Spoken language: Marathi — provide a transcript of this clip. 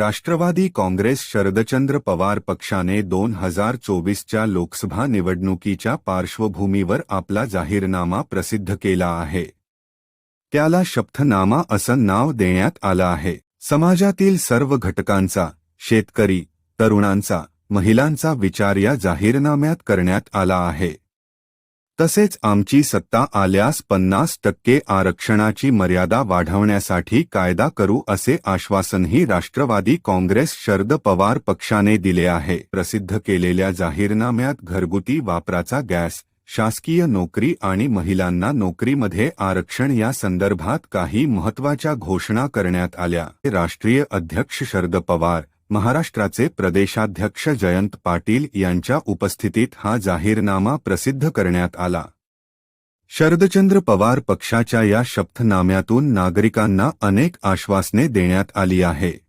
राष्ट्रवादी काँग्रेस शरदचंद्र पवार पक्षाने दोन हजार चोवीसच्या लोकसभा निवडणुकीच्या पार्श्वभूमीवर आपला जाहीरनामा प्रसिद्ध केला आहे. त्याला शपथनामा असं नाव देण्यात आलं आहे. समाजातील सर्व घटकांचा शेतकरी तरुणांचा महिलांचा विचार या जाहीरनाम्यात करण्यात आला आहे. तसेच आमची सत्ता आल्यास पन्नास टक्के आरक्षणाची मर्यादा वाढवण्यासाठी कायदा करू असे आश्वासनही राष्ट्रवादी काँग्रेस शरद पवार पक्षाने दिले आहे. प्रसिद्ध केलेल्या जाहीरनाम्यात घरगुती वापराचा गॅस शासकीय नोकरी आणि महिलांना नोकरीमध्ये आरक्षण या संदर्भात काही महत्त्वाच्या घोषणा करण्यात आल्या. राष्ट्रीय अध्यक्ष शरद पवार महाराष्ट्राचे प्रदेशाध्यक्ष जयंत पाटील यांच्या उपस्थितीत हा जाहीरनामा प्रसिद्ध करण्यात आला. शरदचंद्र पवार पक्षाच्या या शपथनाम्यातून नागरिकांना अनेक आश्वासने देण्यात आली आहे.